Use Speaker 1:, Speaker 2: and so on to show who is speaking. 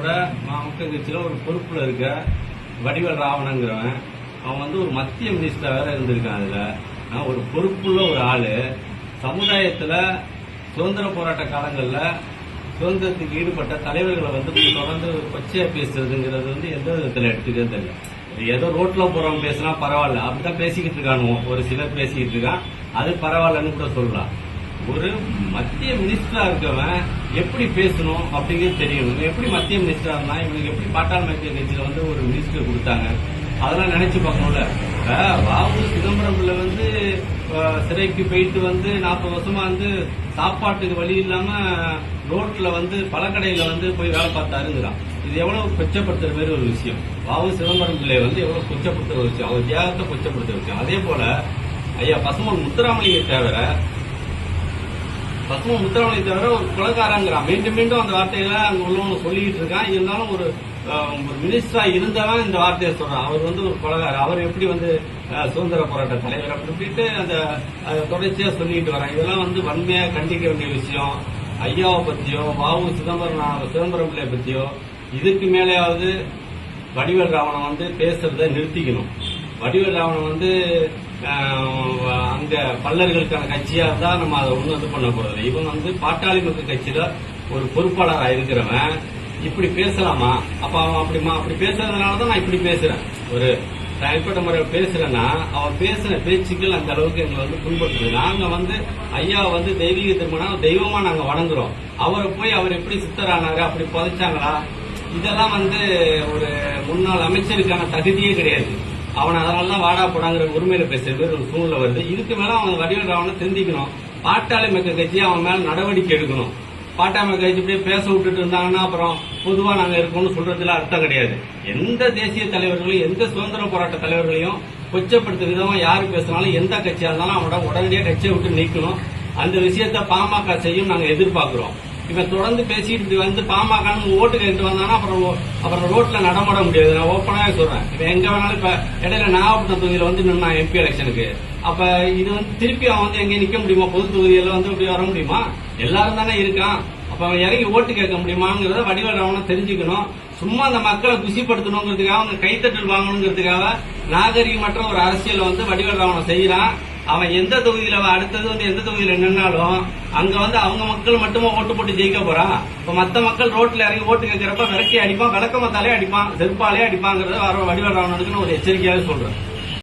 Speaker 1: நான் மக்கள் ஒரு பொறுப்புல இருக்க வடிவல் ராவணங்கிறவன் அவன் வந்து ஒரு மத்திய மினிஸ்டர் வேற இருந்திருக்கான் அதுல. நான் ஒரு பொறுப்புள்ள ஒரு ஆளு. சமுதாயத்துல சுதந்திர போராட்ட காலங்கள்ல சுதந்திரத்துக்கு ஈடுபட்ட தலைவர்களை வந்து தொடர்ந்து கொச்சையா பேசுறதுங்கிறது வந்து எந்த விதத்துல எடுத்துக்கிறது இல்லை ஏதோ ரோட்ல போறவன் பேசினா பரவாயில்ல. அப்படிதான் பேசிக்கிட்டு இருக்கானுவோ. ஒரு சிலர் பேசிக்கிட்டு இருக்கான். அது பரவாயில்லன்னு கூட சொல்லலாம். ஒரு மத்திய மினிஸ்டரா இருக்கவன் எப்படி பேசணும் அப்படிங்கிறது தெரியணும் எப்படி மத்திய மினிஸ்டரா இருந்தா இவனுக்கு எப்படி பாட்டாளி மக்கள் கட்சியில வந்து ஒரு மினிஸ்டர் கொடுத்தாங்க? அதெல்லாம் நினைச்சு பார்க்கணும்ல. இப்ப சிதம்பரம் வந்து சிறைக்கு போயிட்டு வந்து நாற்பது வருஷமா வந்து சாப்பாட்டுக்கு வழி இல்லாம ரோட்ல வந்து பழக்கடையில வந்து போய் வேலை பார்த்தாருங்கிறான். இது எவ்வளவு கொச்சப்படுத்துற மாதிரி ஒரு விஷயம். வாவு சிதம்பரம் பிள்ளை வந்து எவ்வளவு கொச்சப்படுத்துற விஷயம். அவர் தியாகத்தை கொச்சப்படுத்துற விஷயம். அதே போல ஐயா பசுமன் முத்துராமலிங்க தேவை பசுமை முத்திரமலை தவிர ஒரு குலகாரங்கிறான் மீண்டும் மீண்டும் அந்த வார்த்தைகளை அங்க உள்ளவங்க சொல்லிக்கிட்டு இருக்கான் இருந்தாலும் ஒரு ஒரு மினிஸ்டரா இருந்தவன் இந்த வார்த்தையை சொல்றான் அவர் வந்து ஒரு குலகாரர் அவர் எப்படி வந்து சுதந்திர போராட்ட தலைவர் அப்படி அந்த தொடர்ச்சியா சொல்லிட்டு வரான் இதெல்லாம் வந்து வன்மையா கண்டிக்க வேண்டிய விஷயம். ஐயாவை பத்தியோ பாபு சிதம்பரம் சிதம்பரம் பிள்ளைய பத்தியோ இதுக்கு மேலேயாவது வடிவேல் ராவணன் வந்து பேசுறத நிறுத்திக்கணும். வடிவேல் ராவணன் வந்து ஆஹ், அங்க பல்லர்களுக்கான கட்சியா இருந்தா நம்ம அதை ஒண்ணு இது பண்ண போறது. இவன் வந்து பாட்டாளி மக்கள் கட்சியில ஒரு பொறுப்பாளரா இருக்கிறவன். இப்படி பேசலாமா? அப்ப அவன் அப்படிமா அப்படி பேசுறதுனால தான் நான் இப்படி பேசுறேன். ஒரு தனிப்பட்ட முறையில் பேசுறேன்னா அவன் பேசின பேச்சுக்கள் அந்த அளவுக்கு எங்களை வந்து புண்படுத்துது. நாங்க வந்து ஐயா வந்து தெய்வீக திருமணம் தெய்வமா நாங்க வணங்குறோம். அவரை போய் அவர் எப்படி சித்தரானாரு அப்படி புதைச்சாங்களா? இதெல்லாம் வந்து ஒரு முன்னாள் அமைச்சருக்கான தகுதியே கிடையாது. அவன் அதனால வாடா போடாங்கிற உரிமையில பேசுற ஒரு சூழ்நிலை வருது. இதுக்கு மேல அவன் வடிவேல் ராவனை திருந்திக்கணும் பாட்டாளி மக்கள் கட்சி அவன் மேல நடவடிக்கை எடுக்கணும். பாட்டாளி கட்சி இப்படியே பேச விட்டுட்டு இருந்தாங்கன்னா அப்புறம் பொதுவா நாங்க இருக்கோம்னு சொல்றதுல அர்த்தம் கிடையாது. எந்த தேசிய தலைவர்களையும் எந்த சுதந்திர போராட்ட தலைவர்களையும் கொச்சப்படுத்த விதமா யாரு பேசினாலும் எந்த கட்சியா இருந்தாலும் அவனோட உடனடியாக கட்சியை விட்டு நீக்கணும். அந்த விஷயத்த பாமக செய்யும் நாங்க எதிர்பார்க்கிறோம். இவன் தொடர்ந்து பேசிட்டு இப்படி வந்து பாமக ஓட்டு கேட்டு வந்தானா அப்புறம் அப்புறம் ரோட்ல நடமாட முடியாது. நான் ஓப்பனாவே சொல்றேன். இவன் எங்க வேணாலும் இப்ப இடையில நாகப்பட்டினம் தொகுதியில வந்து நின்னான் எம்பி எலெக்ஷனுக்கு அப்ப இது வந்து திருப்பி அவன் வந்து எங்கேயும் நிக்க முடியுமா? பொது தொகுதியில வந்து இப்படி வர முடியுமா? எல்லாரும் தானே இருக்கான். அப்ப அவன் இறங்கி ஓட்டு கேட்க முடியுமாங்கிறத வடிவேல் அவனை தெரிஞ்சுக்கணும். சும்மா அந்த மக்களை குசிப்படுத்தணுங்கிறதுக்காக அவங்க கைத்தட்டல் வாங்கணுங்கிறதுக்காக நாகரிகமற்ற ஒரு அரசியல் வந்து வடிவேல் ராவணன் செய்யறான். அவன் எந்த தொகுதியில அடுத்தது வந்து எந்த தொகுதியில நின்னாலும் அங்க வந்து அவங்க மக்கள் மட்டுமா ஓட்டு போட்டு ஜெயிக்க போறான் இப்ப மத்த மக்கள் ரோட்ல இறங்கி ஓட்டு கேட்கிறப்ப விரட்டி அடிப்பான் விளக்க மத்தாலே அடிப்பான் செருப்பாலே அடிப்பாங்கிறத வர வடிவேல் ஒரு எச்சரிக்கையாக சொல்றேன்